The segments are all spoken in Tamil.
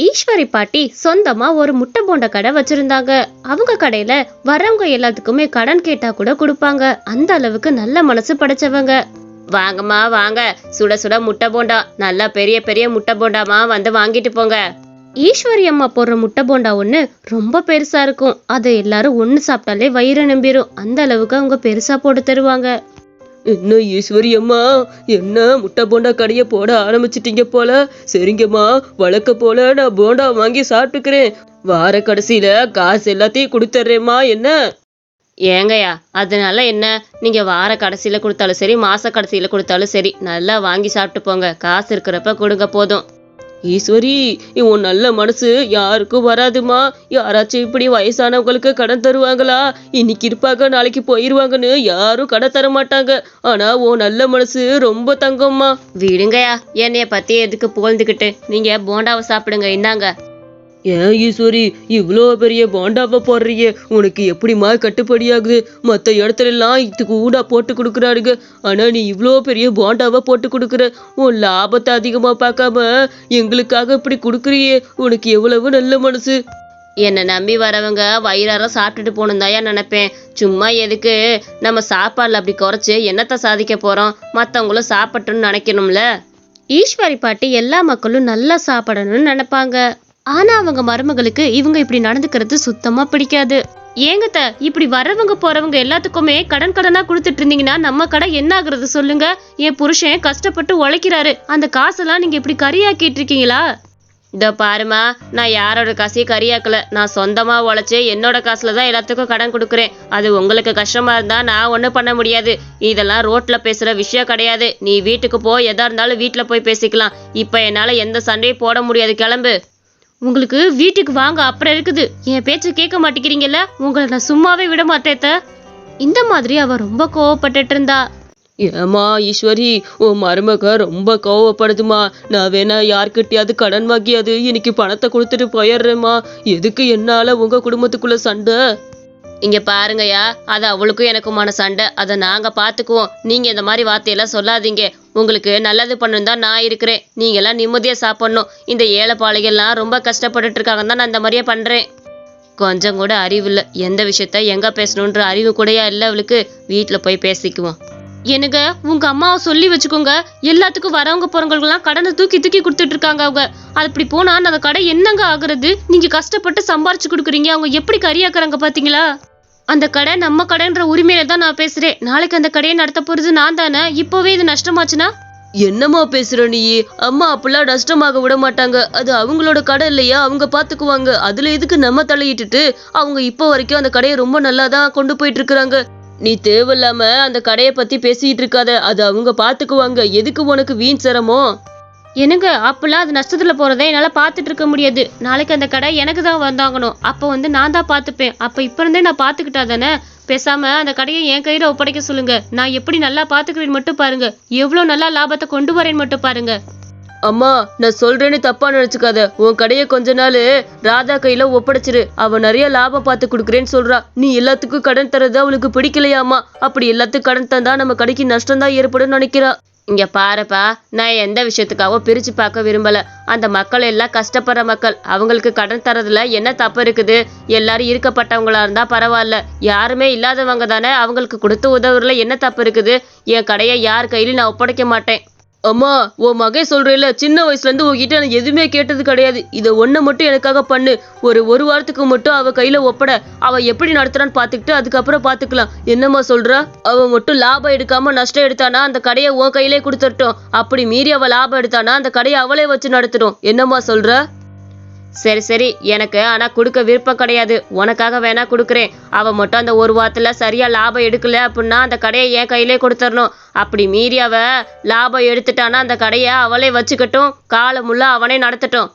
ஈஸ்வரி பாட்டி சொந்தமா ஒரு முட்டை போண்ட கடை வச்சிருந்தாங்க. அவங்க கடையில வரவங்க எல்லாத்துக்குமே கடன் கேட்டா கூட கொடுப்பாங்க. அந்த அளவுக்கு நல்ல மனசு படைச்சவங்க. வாங்கம்மா வாங்க. சுட சுட முட்டை போண்டா. நல்லா பெரிய பெரிய முட்டை போண்டாமா வந்து வாங்கிட்டு போங்க. ஈஸ்வரி அம்மா போடுற முட்டை போண்டா ஒன்று ரொம்ப பெருசா இருக்கும். அதை எல்லாரும் ஒன்று சாப்பிட்டாலே வயிறு நம்பிரும். அந்த அளவுக்கு அவங்க பெருசா போட்டு தருவாங்க. என்ன ஈஸ்வரி அம்மா என்ன முட்டை போண்டா கடையை போட ஆரம்பிச்சிட்டீங்க போல? சரிங்கம்மா வழக்க போல நான் போண்டா வாங்கி சாப்பிட்டுக்கிறேன். வார கடைசியில காசு எல்லாத்தையும் கொடுத்துட்றேம்மா என்ன? ஏங்கய்யா அதனால என்ன? நீங்க வார கடைசியில கொடுத்தாலும் சரி மாச கடைசியில கொடுத்தாலும் சரி நல்லா வாங்கி சாப்பிட்டு போங்க. காசு இருக்கிறப்ப கொடுங்க போதும். ஈஸ்வரி உன் நல்ல மனசு யாருக்கும் வராதுமா? யாராச்சும் இப்படி வயசானவங்களுக்கு கடன் தருவாங்களா? இன்னைக்கு இருப்பாங்க நாளைக்கு போயிருவாங்கன்னு யாரும் கடன் தர மாட்டாங்க. ஆனா உன் நல்ல மனசு ரொம்ப தங்கம்மா. விடுங்கயா என்னைய பத்தி எதுக்கு புகழ்ந்துக்கிட்டு நீங்க போண்டாவை சாப்பிடுங்க இந்தாங்க. ஏன் ஈஸ்வரி இவ்வளோ பெரிய போண்டாவை போடுறியே உனக்கு எப்படிம்மா கட்டுப்படியாகுது? மற்ற இடத்துல எல்லாம் இது கூட போட்டு கொடுக்குறாருங்க ஆனா நீ இவ்வளோ பெரிய போண்டாவை போட்டு கொடுக்குற. உன் லாபத்தை அதிகமாக பார்க்காம எங்களுக்காக இப்படி கொடுக்குறியே. உனக்கு எவ்வளவு நல்ல மனசு. என்னை நம்பி வரவங்க வயிறார சாப்பிட்டுட்டு போகணும் தாயா நினைப்பேன். சும்மா எதுக்கு? நம்ம சாப்பாடுல அப்படி குறைச்சு என்னத்தை சாதிக்க போறோம்? மற்றவங்களும் சாப்பிட்டோன்னு நினைக்கணும்ல. ஈஸ்வரி பாட்டி எல்லா மக்களும் நல்லா சாப்பிடணும்னு நினைப்பாங்க. ஆனா அவங்க மருமகளுக்கு இவங்க இப்படி நடந்துக்கிறது சுத்தமா பிடிக்காது. ஏங்கத்த இப்படி வர்றவங்க போறவங்க எல்லாத்துக்குமே கடன் கடனா கொடுத்துட்டு இருந்தீங்கன்னா நம்ம கடை என்ன ஆகுறது சொல்லுங்க. என் புருஷன் கஷ்டப்பட்டு உழைக்கிறாரு. அந்த காசெல்லாம் நீங்க இப்படி கரியாக்கிட்டு இருக்கீங்களா? இதோ பாருமா நான் யாரோட காசையும் கரியாக்கல நான் சொந்தமா உழைச்சு என்னோட காசுல தான் எல்லாத்துக்கும் கடன் கொடுக்குறேன். அது உங்களுக்கு கஷ்டமா இருந்தா நான் ஒன்றும் பண்ண முடியாது. இதெல்லாம் ரோட்ல பேசுற விஷயம் கிடையாது. நீ வீட்டுக்கு போ எதா இருந்தாலும் வீட்டுல போய் பேசிக்கலாம். இப்ப என்னால எந்த சண்டையும் போட முடியாது. கிளம்பு. உங்களுக்கு வீட்டுக்கு வாங்க அப்புறம் இருக்குது. என் பேச்சை கேட்க மாட்டேங்கிறீங்கல்ல? உங்களை நான் சும்மாவே விட மாட்டேத்த இந்த மாதிரி அவ ரொம்ப கோவப்பட்டுட்டு இருந்தா. ஏம்மா ஈஸ்வரி உன் மருமக ரொம்ப கோவப்படுதுமா நான் வேணா யார்கிட்டயாவது கடன் வாங்கியாது இன்னைக்கு பணத்தை கொடுத்துட்டு போயிடுறேம்மா. எதுக்கு என்னால உங்க குடும்பத்துக்குள்ள சண்டை? இங்க பாருங்கய்யா அது அவளுக்கும் எனக்குமான சண்டை. அதை நாங்க பாத்துக்குவோம். நீங்க இந்த மாதிரி வார்த்தையெல்லாம் சொல்லாதீங்க. உங்களுக்கு நல்லது பண்ணணும் தான் நான் இருக்கிறேன். நீங்க எல்லாம் நிம்மதியா சாப்பிடணும். இந்த ஏழைப்பாளைகள்லாம் ரொம்ப கஷ்டப்பட்டுட்டு இருக்காங்க தான் நான் இந்த மாதிரியே பண்றேன். கொஞ்சம் கூட அறிவு இல்லை. எந்த விஷயத்த எங்க பேசணுன்ற அறிவு கூடயா இல்லை அவளுக்கு? வீட்டில் போய் பேசிக்குவோம். எனக்கு உங்க அம்மாவை சொல்லி வச்சுக்கோங்க. எல்லாத்துக்கும் வரவங்க போறவங்களுக்கெல்லாம் கடனை தூக்கி தூக்கி கொடுத்துட்டு இருக்காங்க அவங்க. அது போனா அந்த கடை என்னங்க ஆகுறது? நீங்க கஷ்டப்பட்டு சம்பாரிச்சு கொடுக்குறீங்க. அவங்க எப்படி கரியாக்குறாங்க பாத்தீங்களா? அந்த கடை நம்ம கடைன்ற உரிமையில தான் நான் பேசுறேன். நாளைக்கு அந்த கடையை நடத்த போறது நான் தானே? இப்போவே இது நஷ்டமாச்சுன்னா என்னம்மா பேசுற நீ? அம்மா அப்பெல்லாம் நஷ்டமாக விட மாட்டாங்க. அது அவங்களோட கடை இல்லையா? அவங்க பாத்துக்குவாங்க. அதுல எதுக்கு நம்ம தலையிட்டுட்டு அவங்க இப்போ வரைக்கும் அந்த கடையை ரொம்ப நல்லா தான் கொண்டு போயிட்டு இருக்கிறாங்க. நீ தேவையில்லாம அந்த கடையை பத்தி பேசிட்டு இருக்காத. அது அவங்க பாத்துக்குவாங்க. எதுக்கு உனக்கு வீண் சிரமம்? எனக்கு அப்பெல்லாம் அது நஷ்டத்துல போறதை என்னால பாத்துட்டு இருக்க முடியாது. நாளைக்கு அந்த கடை எனக்கு தான் வந்தாங்கணும் அப்போ வந்து நான் தான் பாத்துப்பேன். அப்ப இப்ப இருந்தே நான் பாத்துக்கிட்டா தானே? பேசாம அந்த கடையை என் கையில ஒப்படைக்க சொல்லுங்க. நான் எப்படி நல்லா பாத்துக்கிறேன்னு மட்டும் பாருங்க. எவ்வளவு நல்லா லாபத்தை கொண்டு வரேன்னு மட்டும் பாருங்க. அம்மா நான் சொல்றேன்னு தப்பா நினைச்சுக்காத. உன் கடையை கொஞ்ச நாள் ராதா கையில ஒப்படைச்சிரு. அவ நிறைய லாபம் பார்த்து கொடுக்குறேன்னு சொல்றா. நீ எல்லாத்துக்கும் கடன் தரது அவளுக்கு பிடிக்கலையாமா அப்படி எல்லாத்துக்கும் கடன் தந்தா நம்ம கடைக்கு நஷ்டம் தான் ஏற்படும் நினைக்கிறா. இங்க பாருப்பா நான் எந்த விஷயத்துக்காகவும் பிரிச்சு பார்க்க விரும்பல. அந்த மக்கள் எல்லாம் கஷ்டப்படுற மக்கள். அவங்களுக்கு கடன் தரதுல என்ன தப்பு இருக்குது? எல்லாரும் இருக்கப்பட்டவங்களா இருந்தா பரவாயில்ல. யாருமே இல்லாதவங்க தானே அவங்களுக்கு கொடுத்து உதவுறதுல என்ன தப்பு இருக்குது? என் கடையை யார் கையிலும் நான் ஒப்படைக்க மாட்டேன். அம்மா உன் மகை சொல்றேல சின்ன வயசுல இருந்து உன்கிட்ட நான் எதுவுமே கேட்டது கிடையாது. இதை ஒண்ணு மட்டும் எனக்காக பண்ணு. ஒரு ஒரு வாரத்துக்கு மட்டும் அவ கையில ஒப்பட. அவ எப்படி நடத்துறான்னு பாத்துக்கிட்டு அதுக்கப்புறம் பாத்துக்கலாம் என்னம்மா சொல்றா? அவ மட்டும் லாபம் எடுக்காம நஷ்டம் எடுத்தானா? அந்த கடையை உன் கையிலே கொடுத்துட்டோம் அப்படி மீறி அவ லாபம் எடுத்தானா? அந்த கடையை அவளே வச்சு நடத்தணும் என்னம்மா சொல்ற? சரி சரி. எனக்கு ஆனா கொடுக்க விருப்பம் கிடையாது. உனக்காக வேணா கொடுக்குறேன். அவ மட்டும் அந்த ஒரு வாரத்துல சரியா லாபம் எடுக்கல அப்படின்னா அந்த கடையை என் கையிலே கொடுத்துடணும் அப்படி மீறி அவ லாபம் எடுத்துட்டானா அந்த கடையை அவளே வச்சுக்கட்டும். காலமுள்ள அவனே நடத்தட்டும்.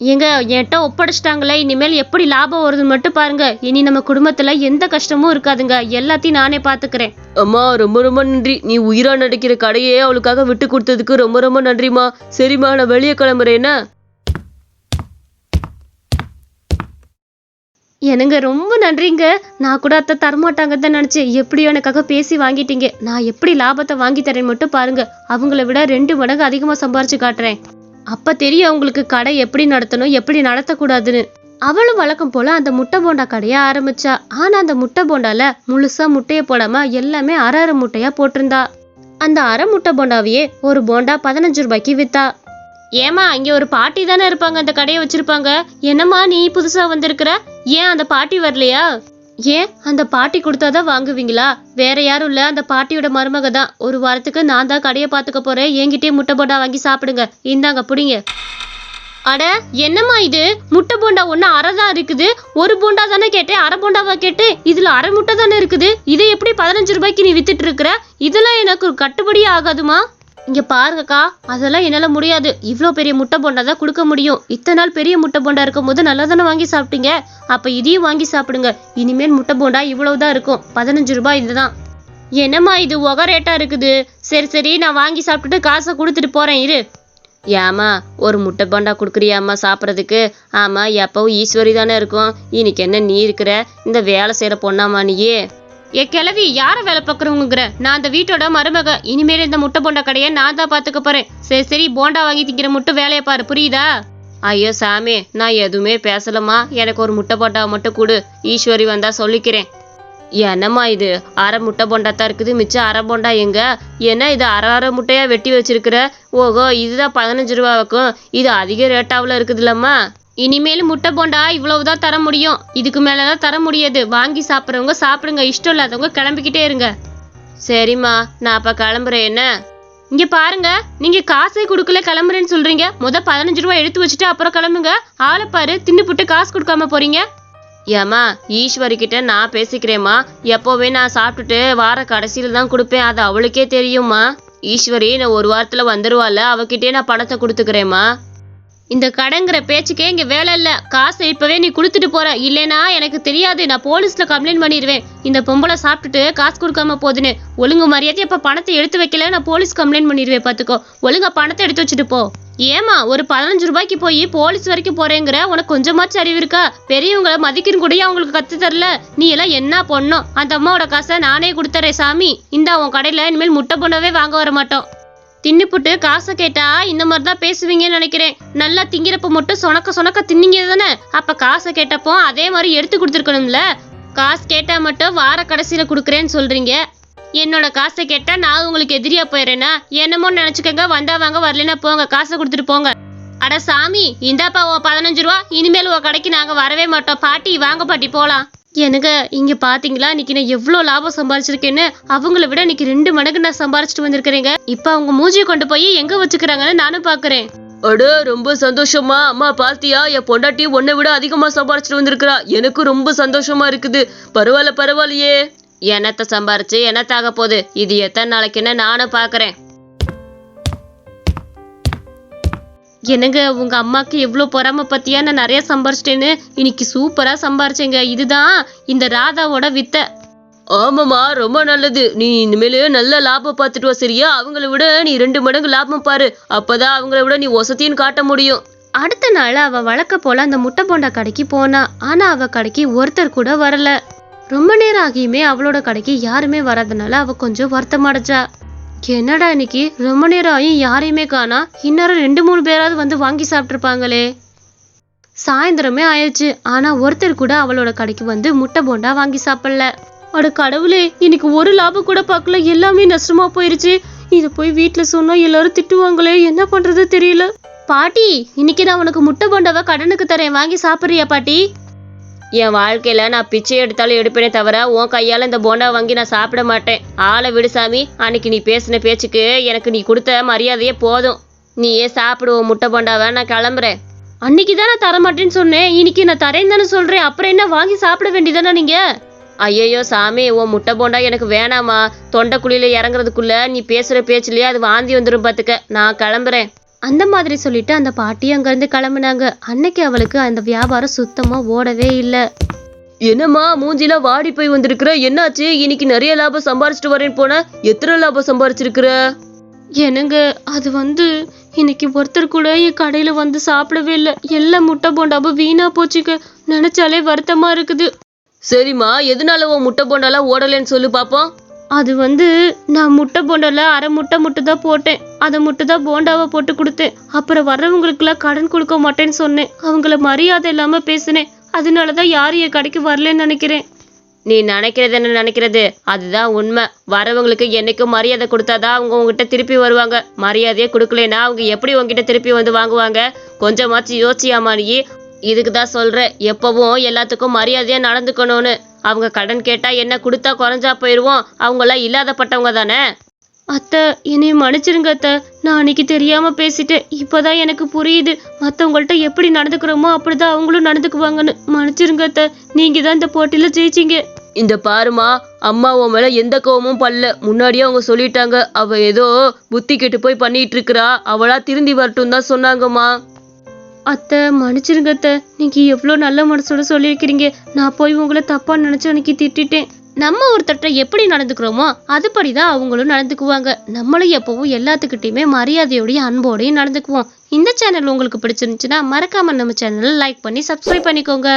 ஏங்க என்கிட்ட ஒப்படைச்சிட்டாங்களே. இனிமேல் எப்படி லாபம் வருதுன்னு மட்டும் பாருங்க. இனி நம்ம குடும்பத்துல எந்த கஷ்டமும் இருக்காதுங்க. எல்லாத்தையும் நானே பாத்துக்கிறேன். அம்மா ரொம்ப ரொம்ப நன்றி. நீ உயிரா நடிக்கிற கடையே அவளுக்காக விட்டு கொடுத்ததுக்கு ரொம்ப ரொம்ப நன்றிம்மா. சரிம்மா நான் வெளியே கிளம்புறேன்னா எனங்க ரொம்ப நன்றிங்க. நான் கூட அத்தை தரமாட்டாங்கன்னு தான் நினச்சேன். எப்படியோ எனக்காக பேசி வாங்கிட்டீங்க. நான் எப்படி லாபத்தை வாங்கி தரேன் மட்டும் பாருங்க. அவங்கள விட ரெண்டு மடங்கு அதிகமாக சம்பாரிச்சு காட்டுறேன். அப்ப தெரியும் அவங்களுக்கு கடை எப்படி நடத்தணும் எப்படி நடத்தக்கூடாதுன்னு. அவளும் வழக்கம் போல அந்த முட்டை போண்டா கடையை ஆரம்பிச்சா. ஆனா அந்த முட்டை போண்டால முழுசா முட்டையை போடாம எல்லாமே அரை அரை முட்டையா போட்டிருந்தா. அந்த அரை முட்டை போண்டாவையே ஒரு போண்டா பதினஞ்சு ரூபாய்க்கு வித்தா. ஏமா இங்க ஒரு பாட்டி தானே இருப்பாங்க அந்த கடையை வச்சிருப்பாங்க. என்னம்மா நீ புதுசா வந்திருக்கிற? ஏன் அந்த பாட்டி வரலையா? ஏன்? அந்த பாட்டி கொடுத்தாதான் வாங்குவீங்களா? வேற யாரும் இல்ல அந்த பாட்டியோட மருமக தான். ஒரு வாரத்துக்கு நான் தான் கடையை பார்த்துக்க போறேன். என்கிட்டயே முட்டை போண்டா வாங்கி சாப்பிடுங்க. இந்தாங்க புடிங்க. அட என்னம்மா இது? முட்டை போண்டா ஒன்று அரை தான் இருக்குது? ஒரு போண்டா தானே கேட்டேன். அரை போண்டாவா கேட்டேன். இதுல அரை முட்டை தானே இருக்குது? இதை எப்படி பதினஞ்சு ரூபாய்க்கு நீ வித்துட்டு இருக்கிற? இதெல்லாம் எனக்கு கட்டுப்படியே ஆகாதுமா. இங்க பாருங்கக்கா அதெல்லாம் என்னால முடியாது. இவ்வளோ பெரிய முட்டை போண்டா தான் கொடுக்க முடியும். இத்தனை நாள் பெரிய முட்டை போண்டா இருக்கும் போது நல்லா தானே வாங்கி சாப்பிட்டீங்க? அப்ப இதையும் வாங்கி சாப்பிடுங்க. இனிமேல் முட்டை போண்டா இவ்வளோ தான் இருக்கும். பதினஞ்சு ரூபாய் இதுதான். என்னம்மா இது ஒக ரேட்டாக இருக்குது? சரி சரி நான் வாங்கி சாப்பிட்டுட்டு காசை கொடுத்துட்டு போகிறேன் இரு. ஏமா ஒரு முட்டை போண்டா கொடுக்குறியாம்மா சாப்பிட்றதுக்கு? ஆமாம் எப்பவும் ஈஸ்வரி தானே இருக்கும். இன்னைக்கு என்ன நீ இருக்கிற? இந்த வேலை செய்கிற பொண்ணாமா நீயே. ஏ கிளவி யார வேலை பார்க்குறவங்கிற? நான் அந்த வீட்டோட மருமக. இனிமேல் இந்த முட்டை போண்டா கடையை நான் தான் பார்த்துக்க போறேன். சரி சரி போண்டா வாங்கி திங்கிற முட்டை வேலையை பாரு புரியுதா? ஐயோ சாமி நான் எதுவுமே பேசலம்மா. எனக்கு ஒரு முட்டை போண்டாவை மட்டும் கொடு. ஈஸ்வரி வந்தா சொல்லிக்கிறேன். என்னம்மா இது? அரை முட்டை போண்டா தான் இருக்குது மிச்சம் அரை போண்டா எங்க? என்ன இது அரை அரை முட்டையா வெட்டி வச்சிருக்கிற? ஓஹோ இதுதான் பதினஞ்சு ரூபாவுக்கும். இது அதிக ரேட்டாவில் இருக்குதுல்லம்மா. இனிமேல் முட்டை போண்டா இவ்வளவுதான் தர முடியும். இதுக்கு மேலதான் தர முடியாது. வாங்கி சாப்பிட்றவங்க சாப்பிடுங்க. இஷ்டம் இல்லாதவங்க கிளம்பிக்கிட்டே இருங்க. சரிம்மா நான் அப்ப கிளம்புறேன். என்ன? இங்க பாருங்க நீங்க காசே கொடுக்கல கிளம்புறேன்னு சொல்றீங்க. முத பதினஞ்சு ரூபாய் எடுத்து வச்சுட்டு அப்புறம் கிளம்புங்க. ஆளை பாரு தின்னுபுட்டு காசு கொடுக்காம போறீங்க. ஏம்மா ஈஸ்வரி கிட்ட நான் பேசிக்கிறேம்மா. எப்போவே நான் சாப்பிட்டுட்டு வார கடைசியில் தான் கொடுப்பேன். அது அவளுக்கே தெரியும்மா. ஈஸ்வரி நான் ஒரு வாரத்துல வந்துருவாள்ல அவகிட்டே நான் பணத்தை கொடுத்துக்கிறேம்மா. இந்த கடைங்கிற பேச்சுக்கே இங்கே வேலை இல்லை. காசை இப்போவே நீ கொடுத்துட்டு போற. இல்லைனா எனக்கு தெரியாது. நான் போலீஸில் கம்ப்ளைண்ட் பண்ணிடுவேன். இந்த பொம்பளை சாப்பிட்டுட்டு காசு கொடுக்காம போகுதுன்னு ஒழுங்கு மரியாதை இப்போ பணத்தை எடுத்து வைக்கல. நான் போலீஸ் கம்ப்ளைண்ட் பண்ணிடுவேன் பார்த்துக்கோ ஒழுங்கா பணத்தை எடுத்து வச்சுட்டு போ. ஏமா ஒரு பதினஞ்சு ரூபாய்க்கு போய் போலீஸ் வரைக்கும் போறேங்கிற? உனக்கு கொஞ்சமாச்சும் அறிவு இருக்கா? பெரியவங்களை மதிக்கணும் கூட அவங்களுக்கு கத்து தரல. நீ எல்லாம் என்ன பொண்ணும் அந்த அம்மாவோட காசை நானே கொடுத்துறேன் சாமி. இந்தா உன் கடையில இனிமேல் முட்டை பொண்ணவே வாங்க வர மாட்டோம். தின்னுப்புட்டு காசை கேட்டா இந்த மாதிரி தான் பேசுவீங்கன்னு நினைக்கிறேன். நல்லா திங்கிறப்ப மட்டும் சொனக்க சொனக்க தின்னீங்க தானே அப்ப காசை கேட்டப்போ அதே மாதிரி எடுத்து கொடுத்துருக்கணும்ல? காசு கேட்டா மட்டும் வார கடைசியில கொடுக்குறேன்னு சொல்றீங்க. என்னோட காசை கேட்டா நான் உங்களுக்கு எதிரியா போயிடுறேனா என்னமோ நினைச்சுக்கங்க வந்தா வாங்க வரலைன்னா போங்க காசை கொடுத்துட்டு போங்க. அட சாமி இந்தாப்பா உன் பதினஞ்சு ரூபா இனிமேல் உன் கடைக்கு நாங்க வரவே மாட்டோம். பாட்டி வாங்க பாட்டி போலாம். எனக்கு இங்க பாத்தீங்களா? இன்னைக்கு நான் எவ்வளவு லாபம் சம்பாரிச்சிருக்கேன்னு அவங்கள விட இன்னைக்கு ரெண்டு மடங்கு நான் சம்பாரிச்சிட்டு வந்திருக்கிறேங்க. இப்ப அவங்க மூஞ்சியை கொண்டு போய் எங்க வச்சுக்கிறாங்கன்னு நானும் பாக்குறேன். அட ரொம்ப சந்தோஷமா. அம்மா பாத்தியா? என் பொண்டாட்டி உன்னை விட அதிகமா சம்பாரிச்சிட்டு வந்திருக்கிறா. எனக்கு ரொம்ப சந்தோஷமா இருக்குது. பரவாயில்ல பரவாயில்லையே. என்னத்த சம்பாரிச்சு என்னத்தாக போகுது? இது எத்தனை நாளைக்குன்னு நானும் பாக்குறேன். என்னங்க உங்க அம்மாக்கு எவ்வளோ பொறாம பத்தியா? நான் நிறைய சம்பாரிச்சிட்டேன்னு. இன்னைக்கு சூப்பரா சம்பாரிச்சேங்க. இதுதான் இந்த ராதாவோட வித்தை. ஆமாம்மா ரொம்ப நல்லது. நீ இனிமேல் நல்ல லாபம் பார்த்துட்டு வா சரியா? அவங்கள விட நீ ரெண்டு மடங்கு லாபம் பாரு. அப்பதான் அவங்கள விட நீ ஒசத்தின்னு காட்ட முடியும். அடுத்த நாள் அவ வழக்க போல அந்த முட்டை போண்டா கடைக்கு போனா. ஆனா அவ கடைக்கு ஒருத்தர் கூட வரல. ரொம்ப நேரம் ஆகியுமே அவளோட கடைக்கு யாருமே வராதனால அவ கொஞ்சம் வருத்தமடைஞ்சா என்னடா இன்னைக்கு? ரொம்ப நேரம் ஆகியும் யாரையுமே காணா. இன்னொரு ரெண்டு மூணு பேராவது வந்து வாங்கி சாப்பிட்ருப்பாங்களே சாயந்தரமே ஆயிடுச்சு. ஆனா ஒருத்தர் கூட அவளோட கடைக்கு வந்து முட்டை போண்டா வாங்கி சாப்பிடல. அட கடவுளே இன்னைக்கு ஒரு லாபம் கூட பார்க்கல. எல்லாமே நஷ்டமா போயிருச்சு. இதை போய் வீட்டில் சொன்னா எல்லாரும் திட்டுவாங்களே. என்ன பண்றது தெரியல. பாட்டி இன்னைக்கு நான் உனக்கு முட்டை போண்டாவை கடனுக்கு தரேன். வாங்கி சாப்பிட்றியா பாட்டி? என் வாழ்க்கையில நான் பிச்சை எடுத்தாலும் எடுப்பேனே தவிர உன் கையால இந்த போண்டா வாங்கி நான் சாப்பிட மாட்டேன். ஆளை விடு சாமி. அன்னைக்கு நீ பேசின பேச்சுக்கு எனக்கு நீ கொடுத்த மரியாதையே போதும். நீயே சாப்பிடுவோம் முட்டை போண்டாவை நான் கிளம்புறேன். அன்னைக்கு தான் நான் தர மாட்டேன்னு சொன்னேன். இன்னைக்கு நான் தரேன் தானே சொல்றேன். அப்புறம் என்ன வாங்கி சாப்பிட வேண்டியதானே நீங்க? ஐயையோ சாமி உன் முட்டை போண்டா எனக்கு வேணாமா? தொண்டைக்குழியில இறங்குறதுக்குள்ள நீ பேசுற பேச்சுலயே அது வாந்தி வந்துடும் பாத்துக்க. நான் கிளம்புறேன். அந்த மாதிரி சொல்லிட்டு அந்த பாட்டி அங்கிருந்து கிளம்புனாங்க. அன்னைக்கு அவளுக்கு அந்த வியாபாரம் சுத்தமா ஓடவே இல்லை. என்னம்மா மூஞ்சில வாடி போய் வந்திருக்கிற? என்னாச்சு? இன்னைக்கு நிறைய லாபம் சம்பாரிச்சிட்டு வரேன்னு போன? எத்தனை லாபம் சம்பாரிச்சிருக்கிற? என்னங்க அது வந்து இன்னைக்கு ஒருத்தர் கூட என் கடையில வந்து சாப்பிடவே இல்லை. எல்லா முட்டை போண்டாவும் வீணா போச்சுங்க. நினைச்சாலே வருத்தமா இருக்குது. சரிம்மா எதனால உன் முட்டை போண்டாலாம் ஓடலைன்னு சொல்லு பாப்போம். அது வந்து நான் முட்டை போண்டால அரை முட்டை மட்டும் தான் போட்டேன். அதை மட்டும் தான் போண்டாவை போட்டு கொடுத்தேன். அப்புறம் வர்றவங்களுக்குலாம் கடன் கொடுக்க மாட்டேன்னு சொன்னேன். அவங்கள மரியாதை இல்லாம பேசினேன். அதனால தான் யாரும் என் கடைக்கு வரலன்னு நினைக்கிறேன். நீ நினைக்கிறது என்ன நினைக்கிறது? அதுதான் உண்மை. வரவங்களுக்கு என்னைக்கும் மரியாதை கொடுத்தாதான் அவங்க உங்ககிட்ட திருப்பி வருவாங்க. மரியாதையே கொடுக்கலனா அவங்க எப்படி உங்ககிட்ட திருப்பி வந்து வாங்குவாங்க? கொஞ்சமாச்சு யோசியாமா நீ? இதுக்கு தான் சொல்கிறேன் எப்போவும் எல்லாத்துக்கும் மரியாதையாக நடந்துக்கணும்னு. அவங்க கடன் கேட்டால் என்ன கொடுத்தா குறைஞ்சா போயிடுவோம் அவங்களாம் இல்லாதப்பட்டவங்க தானே? அத்தை என்னை மன்னிச்சிருங்க அத்தை. நான் அன்னைக்கு தெரியாமல் பேசிட்டேன். இப்போதான் எனக்கு புரியுது. மற்றவங்கள்ட்ட எப்படி நடந்துக்கிறோமோ அப்படிதான் அவங்களும் நடந்துக்குவாங்கன்னு. மன்னிச்சிருங்க அத்தை. நீங்கள் தான் இந்த போட்டியில் ஜெயிச்சீங்க. இந்த பாருமா அம்மா உன் மேலே எந்த கோவமும் பண்ணல முன்னாடியே அவங்க சொல்லிட்டாங்க. அவள் ஏதோ புத்தி கெட்டு போய் பண்ணிட்டு இருக்கிறா. அவளா திருந்தி வரட்டும் தான் சொன்னாங்கம்மா. அத்தை மன்னிச்சிருங்க அத்தை. நீங்க எவ்வளோ நல்ல மனசோட சொல்லியிருக்கிறீங்க. நான் போய் உங்களை தப்பா நினைச்சு அன்னைக்கு திட்டிட்டேன். நம்ம ஒருத்தட்ட எப்படி நடந்துக்கிறோமோ அதுபடி தான் அவங்களும் நடந்துக்குவாங்க. நம்மளும் எப்பவும் எல்லாத்துக்கிட்டையுமே மரியாதையோடையும் அன்போடையும் நடந்துக்குவோம். இந்த சேனல் உங்களுக்கு பிடிச்சிருந்துச்சுன்னா மறக்காம நம்ம சேனலை லைக் பண்ணி சப்ஸ்கிரைப் பண்ணிக்கோங்க.